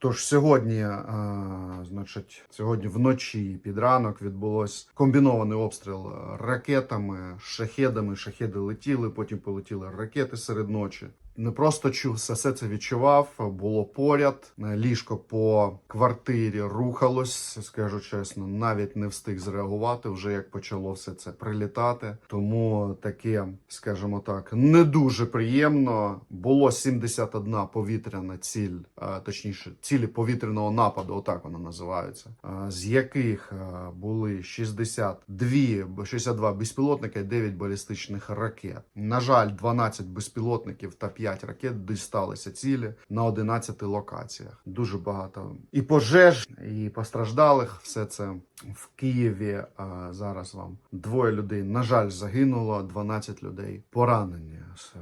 Тож сьогодні, а, значить, сьогодні вночі під ранок відбулось комбінований обстріл ракетами, шахедами. Шахеди летіли, потім полетіли ракети серед ночі. Не просто чув все, це відчував. Було поряд. Ліжко по квартирі рухалось. Скажу чесно, навіть не встиг зреагувати вже як почало все це прилітати. Тому таке, скажімо так, не дуже приємно. Було 71 повітряна ціль, точніше, цілі повітряного нападу, отак воно називається, з яких були 62, 62 безпілотника і 9 балістичних ракет. На жаль, 12 безпілотників та 5 ракет дісталися цілі на 11 локаціях. Дуже багато і пожеж, і постраждалих. Все це в Києві. А зараз вам двоє людей, на жаль, загинуло, 12 людей поранені.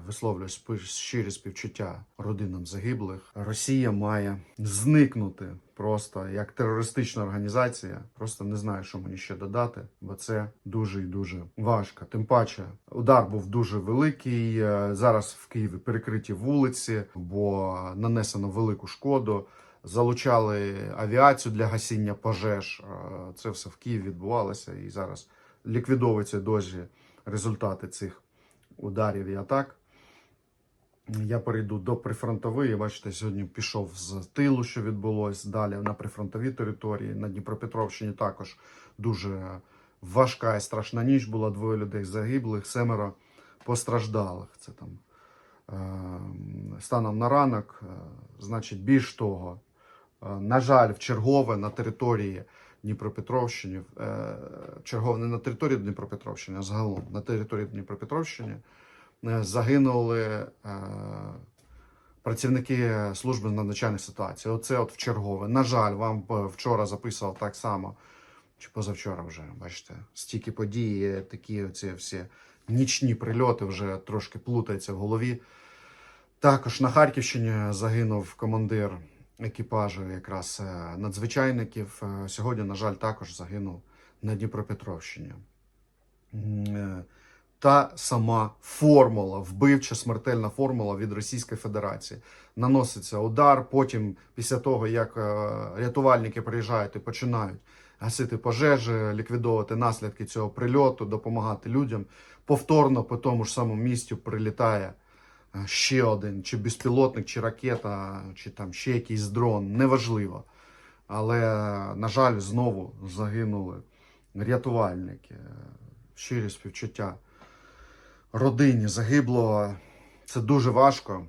Висловлюю щирі співчуття родинам загиблих. Росія має зникнути просто як терористична організація. Просто не знаю, що мені ще додати, бо це дуже і дуже важко. Тим паче, удар був дуже великий. Е, Зараз в Києві перекриті вулиці, бо нанесено велику шкоду. Залучали авіацію для гасіння пожеж. Е, Це все в Києві відбувалося і зараз ліквідовуються досі результати цих ударів і атак. Я перейду до прифронтової. Бачите, сьогодні пішов з тилу, що відбулось. Далі на прифронтовій території. На Дніпропетровщині також дуже важка і страшна ніч була. Двоє людей загиблих, семеро постраждалих. Це там е, станом на ранок. Е, значить, більш того, е, на жаль, в чергове на території Дніпропетровщини, е, чергове не на території Дніпропетровщини, а загалом на території Дніпропетровщини загинули е, працівники служби надзвичайних ситуацій. Оце от в чергове. На жаль, вам е, вчора записував так само, чи позавчора вже, бачите, стільки подій, такі оці всі нічні прильоти вже трошки плутаються в голові. Також на Харківщині загинув командир екіпажу якраз е, надзвичайників. Е, Сьогодні, на жаль, також загинув на Дніпропетровщині. Е, Та сама формула, вбивча смертельна формула від Російської Федерації. Наноситься удар, потім, після того, як е, рятувальники приїжджають і починають гасити пожежі, ліквідовувати наслідки цього прильоту, допомагати людям, повторно по тому ж самому місцю прилітає е, ще один, чи безпілотник, чи ракета, чи там ще якийсь дрон, неважливо. Але, на жаль, знову загинули рятувальники. Щирі співчуття родині загиблого. Це дуже важко.